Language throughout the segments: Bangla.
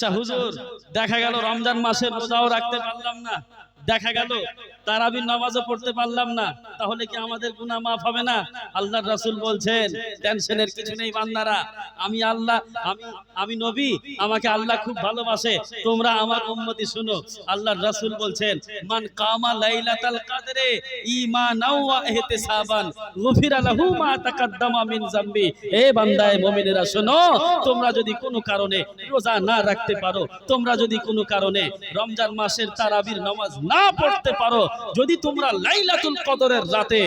আচ্ছা হুজুর দেখা গেল রমজান মাসের রোজাও রাখতে পারলাম না। দেখা গেল তারাবির নামাজও পড়তে পারলাম না। তাহলে কি আমাদের গুনাহ মাফ হবে না? আল্লাহর রাসূল বলছেন, টেনশনের কিছু নেই বান্দারা। আমি আল্লাহ, আমি আমি নবী, আমাকে আল্লাহ খুব ভালোবাসে। তোমরা আমার উম্মতি শুনো। আল্লাহর রাসূল বলছেন, মান কামা লাইলাতাল কদরে ঈমানাও ওয়া ইহতিসাবান, গুফিরা লাহু মা তাকাদ্দামা মিন যামবি। এ বান্দায়ে মুমিনেরা, শোনো, তোমরা যদি কোনো কারণে রোজা না রাখতে পারো, তোমরা যদি কোনো কারণে রমজান মাসের তারাবির নামাজ না পড়তে পারো, যদি তোমরা লাইলাতুল কদরের রাতে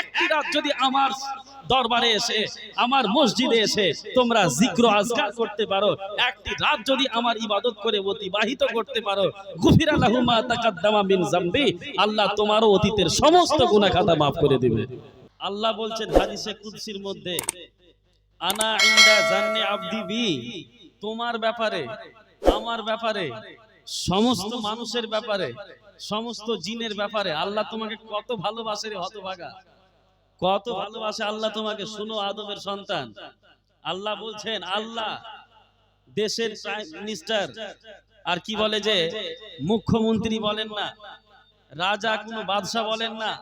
একটি রাত যদি আমার দরবারে এসে, আমার মসজিদে এসে তোমরা জিক্র আজকার করতে পারো, একটি রাত যদি আমার ইবাদত করে অতিবাহিত করতে পারো, গুফিরা লাহু মা তাকাদ্দামা মিন যামবি, আল্লাহ তোমারও অতীতের সমস্ত গুনাহ খাতা maaf করে দিবে। আল্লাহ বলছেন হাদিসে কুদসির মধ্যে, আনা ইন্দা জান্নে আব্দি বি, তোমার ব্যাপারে, আমার ব্যাপারে, সমস্ত মানুষের ব্যাপারে সমস্ত জিনের ব্যাপারে আল্লাহ তোমাকে কত ভালোবাসে রে হতভাগা। কত ভালোবাসে আল্লাহ তোমাকে শুনো আদমের সন্তান। আল্লাহ বলছেন আল্লাহ দেশের প্রাইম মিনিস্টার। আর কি বলে যে মুখ্যমন্ত্রী বলেন না রাজা কোনো বাদশাহ বলেন না।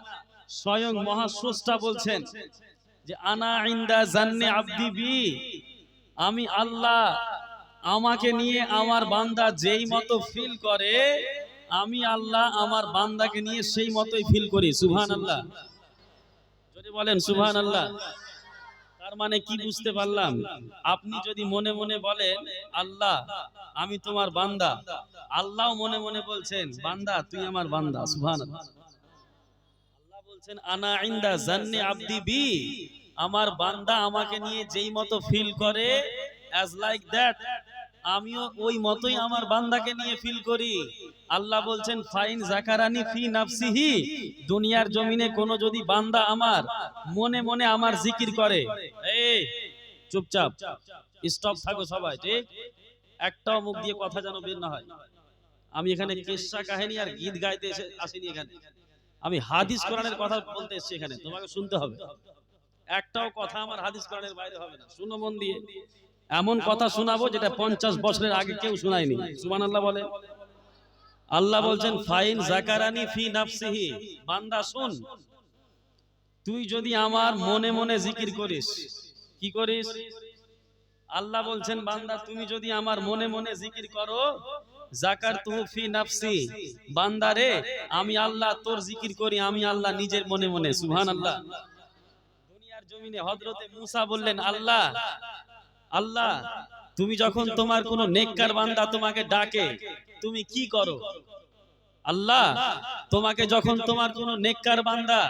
স্বয়ং মহাস্রষ্টা বলছেন যে আনা ইন্দা জান্নে আব্দি বি। আমি আল্লাহ আমাকে নিয়ে আমার বান্দা যেই মতো ফিল করে আমি আল্লাহ আমার বান্দাকে নিয়ে সেই মতোই ফিল করি সুবহান আল্লাহ যদি বলেন সুবহান আল্লাহ তার মানে কি বুঝতে পারলাম? আপনি যদি মনে মনে বলেন, আল্লাহ, আমি তোমার বান্দা। আল্লাহ মনে মনে বলছেন, বান্দা, তুই আমার বান্দা। সুবহান আল্লাহ বলছেন, আনা ইন্দা জান্নি আব্দি বি। আমার বান্দা আমাকে নিয়ে যেই মতো ফিল করে অ্যাজ লাইক দ্যাট আমিও ওই মতোই আমার বান্দাকে নিয়ে ফিল করি। আল্লাহ বলছেন, ফাইন জাকারানি ফি নাফসিহি। দুনিয়ার জমিনে কোন যদি বান্দা আমার মনে মনে আমার জিকির করে। এই, চুপচাপ, স্টপ থাকো সবাই, ঠিক? একটাও মুখ দিয়ে কথা যেন বের না হয়। আমি এখানে কেসা কাহিনী আর গীত গাইতে এসে আসিনি এখানে। আমি হাদিস কোরআনের কথা বলতে এসেছি এখানে, তোমাকে শুনতে হবে। একটাও কথা আমার হাদিস কোরআনের বাইরে হবে না। শুনো মন দিয়ে। এমন কথা শোনাবো যেটা পঞ্চাশ বছরের আগে কেউ শোনায়নি। সুমান আল্লাহ বলে। আল্লাহ বলছেন ফাইন জাকারানি ফি নাফসিহি। বান্দা শুন। তুই যদি আমার মনে মনে জিকির করিস কি করিস? আল্লাহ বলছেন বান্দা তুমি যদি আমার মনে মনে জিকির করো জাকার তুহু ফি নাফসি। বান্দারে আমি আল্লাহ তোর জিকির করি আমি আল্লাহ নিজের মনে মনে সুবহান আল্লাহ দুনিয়ার জমিনে হযরতে মুসা বললেন আল্লাহ আল্লাহ তুমি যখন তোমার কোন নেককার বান্দা তোমাকে ডাকে তুমি কি করো? আল্লাহ তোমাকে যখন তোমার কোন নেককার বান্দা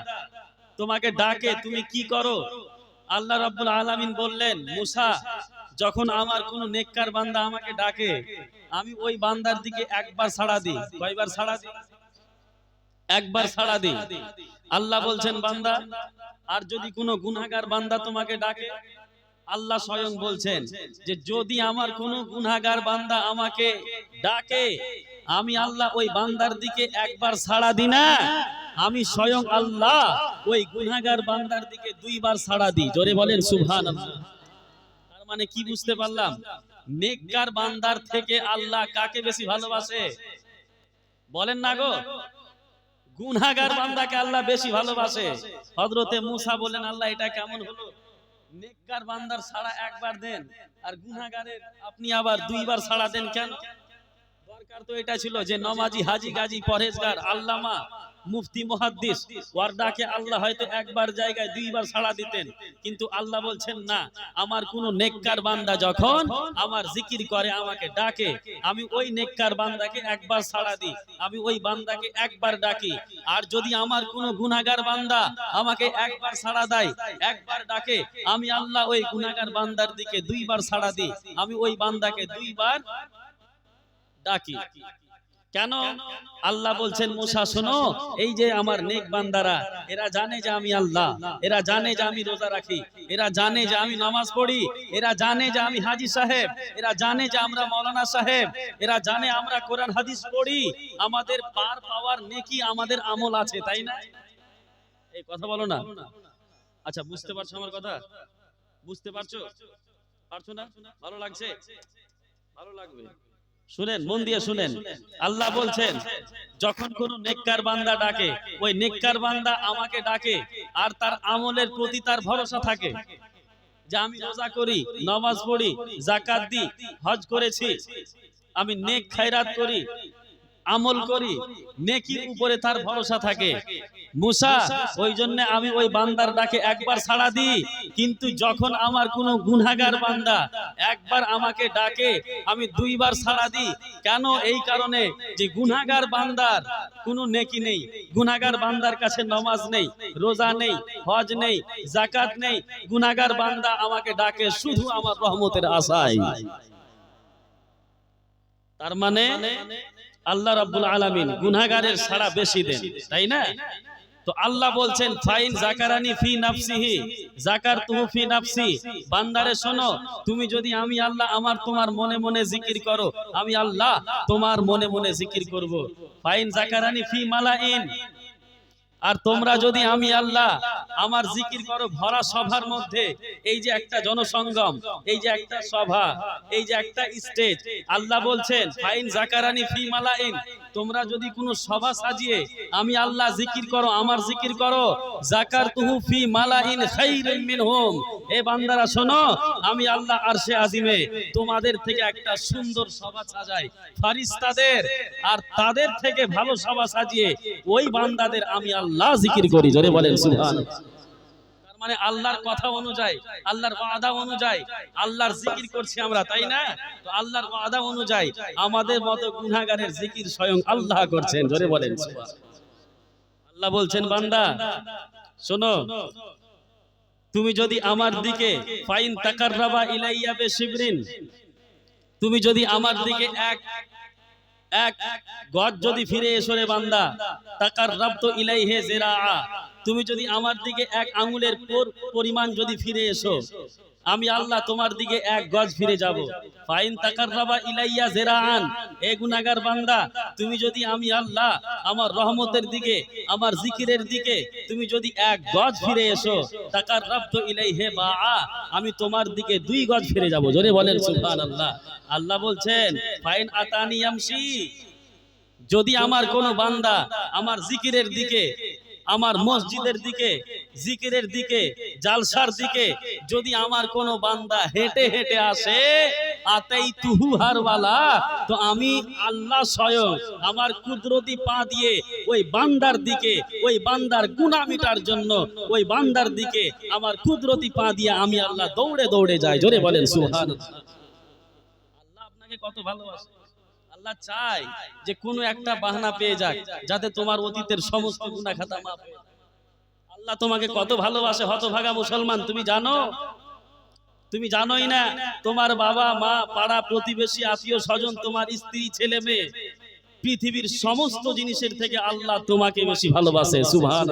তোমাকে ডাকে তুমি কি করো? আল্লাহ রাব্বুল আলামিন বললেন মুসা যখন আমার কোন নেককার বান্দা আমাকে ডাকে আমি ওই বান্দার দিকে একবার সাড়া দিই। কয়বার সাড়া দিই? একবার সাড়া দিই। আল্লাহ বলছেন বান্দা আর যদি কোনো গুনাহগার বান্দা তোমাকে ডাকে আল্লাহ স্বয়ং বলছেন যে যদি আমার কোনো গুনাগার বান্দা আমাকে ডাকে আমি আল্লাহ ওই বান্দার দিকে একবার সাড়া দিই না। আমি স্বয়ং আল্লাহ ওই গুনাহগার বান্দার দিকে দুইবার সাড়া দিই। জোরে বলেন সুবহানাল্লাহ। তার মানে কি বুঝতে পারলাম? নেককার বান্দার থেকে আল্লাহ কাকে বেশি ভালোবাসে? বলেন না গো। গুনাহগার বান্দাকে আল্লাহ বেশি ভালোবাসে। হযরতে মুসা বলেন আল্লাহ এটা কেমন হলো? নেককার বান্দার সাড়া একবার দেন, আর গুনাহগারের আপনি আবার দুইবার সাড়া দেন কেন? দরকার তো এটা ছিল যে নমাজি, হাজি, গাজী, পরহেজগার, আল্লামা মুফতি মুহাদ্দিস ওয়ার্ডাকে আল্লাহ হয়তো একবার জায়গায় দুইবার ছাড়া দিতেন, কিন্তু আল্লাহ বলছেন, না, আমার কোন নেককার বান্দা যখন আমার জিকির করে, আমাকে ডাকে, আমি ওই নেককার বান্দাকে একবার ছাড়া দিই, আমি ওই বান্দাকে একবার ডাকি, আর যদি আমার কোন গুনাহগার বান্দা আমাকে একবার ছাড়া দেয়, একবার ডাকে, আমি আল্লাহ ওই গুনাহগার বান্দার দিকে দুইবার ছাড়া দিই, আমি ওই বান্দাকে দুইবার ডাকি। কেন? আল্লাহ বলছেন মুসা শোনো এই যে আমার নেক বান্দারা এরা জানে যে আমি আল্লাহ এরা জানে যে আমি রোজা রাখি এরা জানে যে আমি নামাজ পড়ি এরা জানে যে আমি হাজি সাহেব এরা জানে যে আমরা মৌলানা সাহেব এরা জানে আমরা কোরআন হাদিস পড়ি আমাদের পার পাওয়ার নেকি আমাদের আমল আছে তাই না? এই কথা বলো না। আচ্ছা বুঝতে পারছ আমার কথা? বুঝতে পারছ? পারছ? না? ভালো লাগছে। ভালো লাগবে। শুনেন মন দিয়ে শুনেন। আল্লাহ বলছেন যখন কোন নেককার বান্দা ডাকে ওই নেককার বান্দা আমাকে ডাকে আর তার আমলের প্রতি তার ভরসা থাকে যে আমি রোজা করি নামাজ পড়ি জাকাত দিই হজ করেছি আমি নেক খায়রাত করি আমল করি নেকির উপরে তার ভরসা থাকে। মুসা ওই জন্য আমি ওই বান্দার ডাকে একবার ছাড়া দিই কিন্তু যখন আমার কোনো গুনাহগার বান্দা একবার আমাকে ডাকে আমি দুইবার ছাড়া দিই। কেন এই কারণে যে গুনাগার বান্দার কোনো নেকি নেই। গুনাগার বান্দার কাছে নমাজ নেই রোজা নেই হজ নেই জাকাত নেই গুনাগার বান্দা আমাকে ডাকে শুধু আমার রহমতের আশায়। তার মানে আল্লাহ রাব্বুল আলামিন গুনাহগারের ছাড়া বেশি দেন, তাই না? তো আল্লাহ বলছেন, ফাইন জাকারানি ফি নাফসিহি, জাকার তুহু ফি নাফসি। বান্দারে শোনো, তুমি যদি আমি আল্লাহ আমার তোমার মনে মনে জিকির করো, আমি আল্লাহ তোমার মনে মনে জিকির করব। ফাইন জাকারানি ফি মালাইন। আর তোমরা যদি আমি আল্লাহ আমার জিকির করো ভরা সভার মধ্যে। এই যে একটা জনসংগম, এই যে একটা সভা, এই যে একটা স্টেজ, আল্লাহ বলছেন, ফাইন জাকারানি ফি মালাইন, তোমরা যদি কোনো সভা সাজিয়ে আমি আল্লাহ জিকির করো, আমার জিকির করো জাকার তুহু ফি মালাইন খাইরিন মিনহুম। এ বান্দারা, শোনো, আমি আল্লাহ আরশে আজিমে তোমাদের থেকে একটা সুন্দর সভা সাজাই। ফারিস্তাদের আর তাদের থেকে ভালো সভা সাজিয়ে ওই বান্দাদের আমি আল্লাহ জিকির করি। জোরে বলেন, সুবহানাল্লাহ। মানে আল্লাহর কথা অনুযায়ী, আল্লাহর ওয়াদা অনুযায়ী, আল্লাহর জিকির করছি আমরা, তাই না? তো আল্লাহর ওয়াদা অনুযায়ী আমাদের মতো গুনাহগারের জিকির স্বয়ং আল্লাহ করছেন, জোরে বলেন। আল্লাহ বলছেন, বান্দা, শোনো, তুমি যদি আমার দিকে ফাইন তাকাররাবা ইলাইয়া বেশিবরিন, তুমি যদি আমার দিকে এক এক গজ যদি ফিরে এসো রে বান্দা তাকার রাব্ত ইলাইহে জেরা তুমি যদি আমার দিকে এক আঙুলের পরিমাণ যদি ফিরে এসো, আমি আল্লাহ তোমার দিকে এক গজ ফিরে যাব। ফাইন তাকাররাবা ইলাইয়া জেরাআন। এ গুনাহগার বান্দা, তুমি যদি আমি আল্লাহ আমার রহমতের দিকে, আমার জিকিরের দিকে, তুমি যদি এক গজ ফিরে এসো তাকার রাব্ত ইলাইহে বা আমি তোমার দিকে দুই গজ ফিরে যাব। জোরে বলেন সুবহানাল্লাহ। আল্লাহ বলছেন, ফাইন আতানি ইয়ামশি। যদি আমার কোনো বান্দা আমার জিকিরের দিকে আমার মসজিদের দিকে জিকিরের দিকে জালসার দিকে যদি আমার কোনো বান্দা হেঁটে হেঁটে আসে আতেই তুহু হারওয়ালা তো আমি আল্লাহ স্বয়ং আমার কুদরতি পা দিয়ে ওই বান্দার দিকে ওই বান্দার গুনাহ মিটার জন্য ওই বান্দার দিকে আমার কুদরতি পা দিয়ে আমি আল্লাহ দৌড়ে দৌড়ে যাই। জোরে বলেন সুবহানাল্লাহ। আল্লাহ আপনাকে কত ভালোবাসে। আল্লাহ চায় যে কোনো একটা বাহানা পেয়ে যাক, যাতে তোমার অতীতের সমস্ত গুনাহ খাতা মাফ যায়। আল্লাহ তোমাকে কত ভালোবাসে, হতভাগা মুসলমান, তুমি জানো? তুমি জানোই না, তোমার বাবা, মা, পাড়া, প্রতিবেশী, আত্মীয় স্বজন, তোমার স্ত্রী, ছেলে, মেয়ে, পৃথিবীর সমস্ত জিনিসের থেকে আল্লাহ তোমাকে বেশি ভালোবাসে সুবহান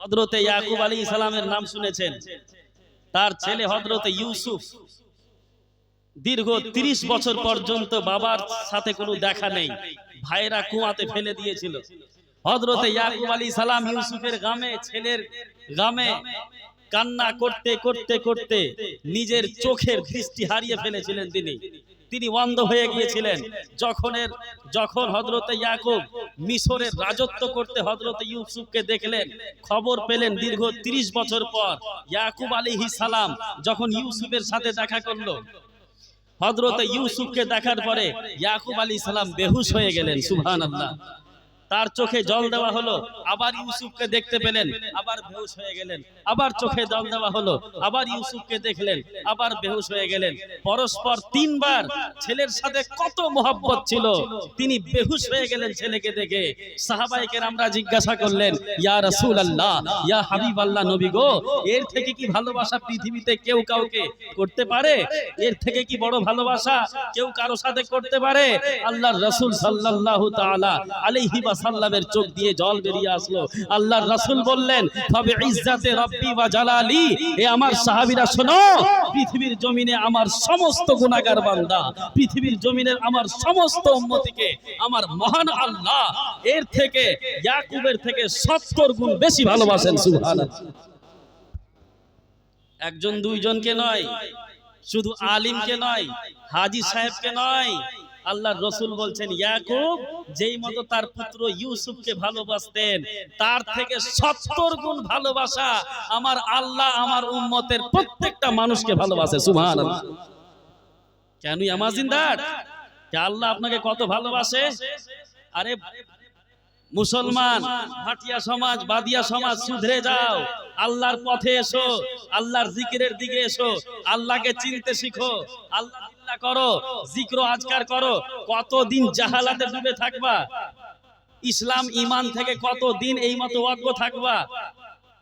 হজরতে ইয়াকুব আলী ইসলামের নাম শুনেছেন। তার ছেলে হজরতে ইউসুফ। দীর্ঘ ৩০ বছর পর্যন্ত বাবার সাথে কোনো দেখা নেই। ভাইরা কুয়াতে ফেলে দিয়েছিল। হজরতে ইয়াকুব আলী সালাম ইউসুফের গামে, ছেলের গামে কান্না করতে করতে করতে নিজের চোখের দৃষ্টি হারিয়ে ফেলেছিলেন তিনি। তিনি অন্ধ হয়ে গিয়েছিলেন। যখনের যখন হজরতে ইয়াকুব মিশরের রাজত্ব করতে হজরতে ইউসুফকে দেখলেন, খবর পেলেন দীর্ঘ ৩০ বছর পর ইয়াকুব আলাইহিস সালাম যখন ইউসুফের সাথে দেখা করল হজরত ইউসুফকে দেখার পরে ইয়াকুব আলী সালাম বেহুশ হয়ে গেলেন সুহান আল্লাহ তার চোখে জল দেওয়া হলো। আবার ইউসুফকে দেখতে পেলেন। আবার বেহুশ হয়ে গেলেন। আবার চোখে জল দেওয়া হলো। আবার ইউসুফকে দেখলেন। আবার বেহুশ হয়ে গেলেন। পরস্পর তিনবার ছেলের সাথে কত মোহাব্বত ছিল। তিনি বেহুশ হয়ে গেলেন ছেলেকে দেখে। সাহাবাইকে আমরা জিজ্ঞাসা করলেন ইয়া রাসূল আল্লাহ ইয়া হাবিব আল্লাহ নবী গো এর থেকে কি ভালোবাসা পৃথিবীতে কেউ কাউকে করতে পারে? এর থেকে কি বড় ভালোবাসা? কেউ কারও সাথে করতে পারে আল্লাহর রাসূল সাল্লাল্লাহু তাআলা আলাইহি ওয়াসাল্লামের চোখ দিয়ে জল বেরিয়ে আসলো। আল্লাহর রাসূল বললেন, তবে ইজ্জাতে রব্বি ওয়া জালালি, এ আমার সাহাবীরা শোনো, পৃথিবীর জমিনে আমার সমস্ত গুনাহগার বান্দা, পৃথিবীর জমিনের আমার সমস্ত উম্মতিকে আমার মহান আল্লাহ, এর থেকে ইয়াকুবের থেকে 70 গুণ বেশি ভালোবাসেন, সুবহানাল্লাহ। একজন দুইজনকে নয়, শুধু আলিমকে নয়, হাজি সাহেবকে নয় আল্লাহর রসুল বলছেন, ইয়াকুব, যেই মতো তার পুত্র ইউসুফকে ভালোবাসতেন, তার থেকে সত্তর গুণ ভালোবাসা আমার আল্লাহ আমার উম্মতের প্রত্যেকটা মানুষকে ভালোবাসে সুবহান কেন আমাজিন্দার আল্লাহ আপনাকে কত ভালোবাসে? আরে, মুসলমান, ভাটিয়া সমাজ, বাদিয়া সমাজ, সুধরে যাও। আল্লাহর পথে এসো, আল্লাহর জিকিরের দিকে এসো, আল্লাহকে চিনতে শিখো। আল্লাহ আল্লাহ করো, জিক্র আজকার করো, কতদিন জাহালাতে ডুবে থাকবা? ইসলাম ইমান থেকে কতদিন এই মতো অজ্ঞ থাকবা?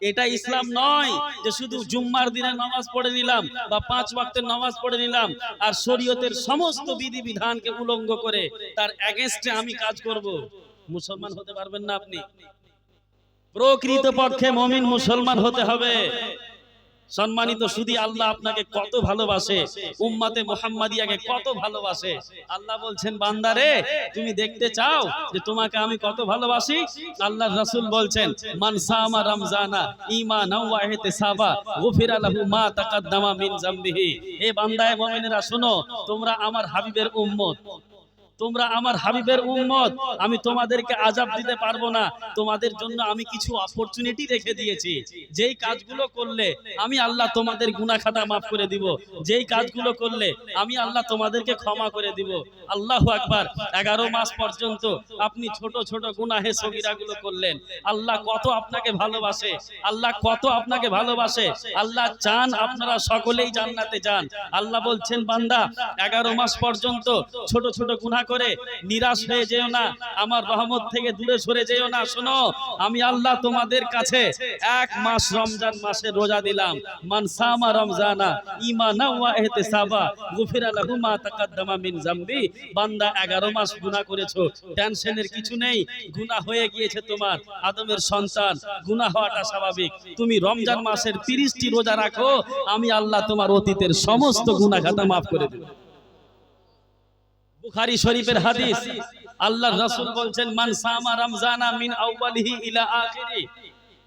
এটা ইসলাম নয় যে শুধু জুম্মার দিনে নামাজ পড়ে নিলাম বা পাঁচ ওয়াক্তের নামাজ পড়ে নিলাম আর শরীয়তের সমস্ত বিধি বিধানকে উলঙ্গ করে তার এগেনস্টে আমি কাজ করব। মুসলমান হতে পারবেন না আপনি। প্রকৃত পক্ষে মমিন মুসলমান হতে হবে। সম্মানিত শুধু আল্লাহ আপনাকে কত ভালোবাসে। উম্মাতে মোহাম্মদিয়াকে কত ভালোবাসে। আল্লাহ বলছেন বান্দারে তুমি দেখতে চাও যে তোমাকে আমি কত ভালোবাসি? আল্লাহ রাসূল বলছেন মান সামা রমজানা ঈমানাও ওয়া ইহতিসাবা গুফিরা লাহু মা তাকাদ্দামা মিন জামবিহি হে বান্দায়ে মুমিনেরা শোনো তোমরা আমার হাবিবের উম্মত। তোমরা আমার হাবিবের উম্মত, আমি তোমাদেরকে আজাব দিতে পারব না। তোমাদের জন্য আমি কিছু অপরচুনিটি রেখে দিয়েছি। যেই কাজগুলো করলে আমি আল্লাহ তোমাদের গুনাহ খাতা মাফ করে দিব। যেই কাজগুলো করলে আমি আল্লাহ তোমাদেরকে ক্ষমা করে দিব। আল্লাহু আকবার, এগারো মাস পর্যন্ত আপনি ছোট ছোট গুনাহে সগিরাগুলো করলেন। আল্লাহ কত আপনাকে ভালোবাসে, আল্লাহ কত আপনাকে ভালোবাসে। আল্লাহ চান আপনারা সকলেই জান্নাতে যান। আল্লাহ বলছেন, বান্দা, এগারো মাস পর্যন্ত ছোট ছোট গুনাহ করে নিরাশ হয়ে যেও না, আমার রহমত থেকে দূরে সরে যেও না। শোনো, আমি আল্লাহ তোমাদের কাছে এক মাস রমজান মাসে রোজা দিলাম। মানসামা রমজানা ইমানা ওয়া ইহতিসাবা গুফিরা লাহু মা তাকাদ্দামা মিন জামবি বান্দা 11 মাস গুনাহ করেছ, টেনশনের কিছু নেই, গুনাহ হয়ে গিয়েছে তোমার, আদমের সন্তান, গুনাহ হওয়াটা স্বাভাবিক। তুমি রমজান মাসের 30টি রোজা রাখো, আমি আল্লাহ তোমার অতীতের সমস্ত গুনাহ খাতা maaf করে দেব। বুখারী শরীফের হাদিস রাসূল বলছেন, মান সামা রমজানা মিন আউয়ালিহি ইলা আখিরি,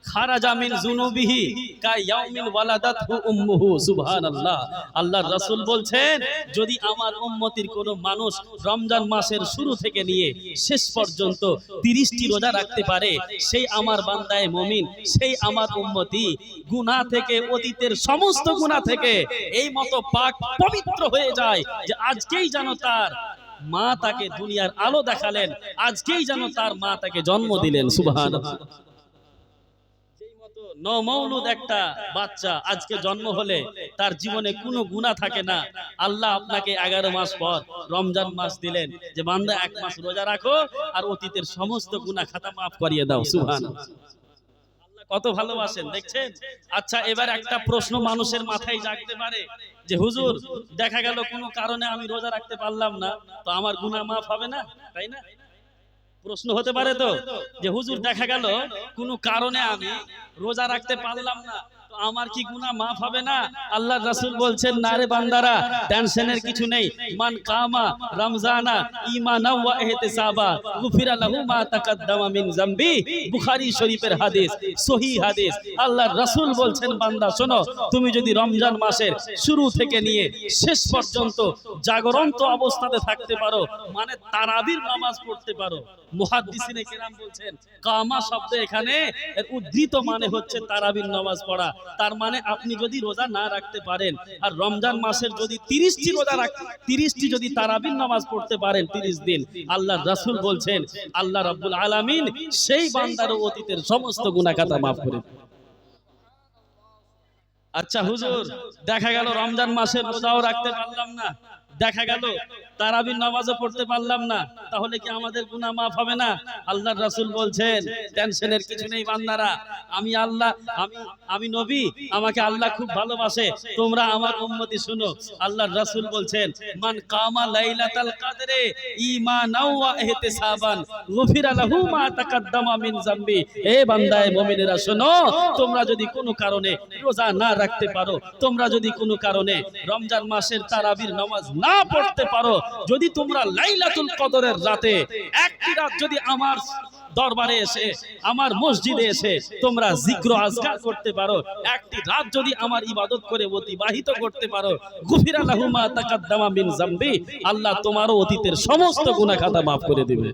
খারাজা মিন যুনুবিহি কা ইয়াউমিন ওয়ালাদাতহু উম্মুহু সুবহানাল্লাহ। রাসূল বলছেন, যদি আমার উম্মতির কোন মানুষ রমজান মাসের শুরু থেকে নিয়ে শেষ পর্যন্ত 30টি রোজা রাখতে পারে, সেই আমার বান্দায়ে মুমিন, সেই আমার উম্মতি গুনাহ থেকে, অতীতের সমস্ত গুনাহ থেকে এই মতো পাক পবিত্র হয়ে যায় যে আজকেই যেন তার মা তাকে দুনিয়ার আলো দেখালেন। আজকেই যেন তার মা তাকে জন্ম দিলেন। সুবহান নমৌলুদ একটা বাচ্চা আজকে জন্ম হলে তার জীবনে কোনো গুণা থাকে না। আল্লাহ আপনাকে এগারো মাস পর রমজান মাস দিলেন যে বান্দা এক মাস রোজা রাখো আর অতীতের সমস্ত গুণা খাতা মাফ করিয়ে দাও। সুহান কত ভালোবাসেন দেখছেন? আচ্ছা এবার একটা প্রশ্ন মানুষের মাথায় জাগতে পারে যে হুজুর দেখা গেল কোনো কারণে আমি রোজা রাখতে পারলাম না তো আমার গুনাহ মাফ হবে না? তাই না? প্রশ্ন হতে পারে তো যে হুজুর দেখা গেল কোনো কারণে আমি রোজা রাখতে পারলাম না। আমার কি গুনাহ মাফ হবে না? আল্লাহর রাসূল বলছেন, না রে বান্দারা টেনশনের কিছু নেই। মান কামা রমজানা ঈমানা ইহতিসাবা গুফিরা লাহু মা মিন বুখারী শরীফের হাদিস হাদিস। আল্লাহর রাসূল বলছেন, বান্দা, শোনো, তুমি যদি রমজান মাসের শুরু থেকে নিয়ে শেষ পর্যন্ত জাগরন্ত অবস্থাতে থাকতে পারো মানে তারাবির নামাজ পড়তে পারো। মুহাদ্দিসিনে বলছেন, কামা শব্দ এখানে উদ্ধৃত মানে হচ্ছে তারাবির নামাজ পড়া। তার মানে আপনি যদি রোজা না রাখতে পারেন, আর রমজান মাসের যদি 30টি রোজা রাখ 30টি যদি তারাবিন নামাজ পড়তে পারেন 30 দিন আল্লাহ রাসুল বলছেন, আল্লাহ রাব্বুল আলামিন সেই বান্দার অতীতের সমস্ত গুনাহ মাফ করে আচ্ছা হুজুর, দেখা গেল রমজান মাসের রোজাও রাখতে পারলাম না। দেখা গেল, তারাবির নামাজও পড়তে পারলাম না। তাহলে কি আমাদের গুনাহ মাফ হবে না? আল্লাহর রাসূল বলছেন টেনশনের কিছু নেই বান্দারা। আমি আল্লাহ, আমি আমি নবী, আমাকে আল্লাহ খুব ভালোবাসে। তোমরা আমার উম্মতি শুনো। আল্লাহর রাসূল বলছেন, মান কামা লাইলাতাল কদরে ঈমানাও ওয়া ইহতিসাবান, গুফিরা লাহু মা তাকাদ্দামা মিন জামবি হে বান্দায়ে, মুমিনেরা শোনো, তোমরা যদি কোনো কারণে রোজা না রাখতে পারো, তোমরা যদি কোনো কারণে রমজান মাসের তারাবির নামাজ না পড়তে পারো। যদি তোমরা লাইলাতুল কদরের রাতে একটি রাত যদি আমার দরবারে এসে, আমার মসজিদে এসে তোমরা জিক্র, আজকার করতে পারো, একটি রাত যদি আমার ইবাদত করে অতিবাহিত করতে পারো, গুফিরা লাহু মা তাকাদ্দামা মিন জামবি, আল্লাহ তোমারও অতীতের সমস্ত গুনাহ খাতা মাফ করে দিবে।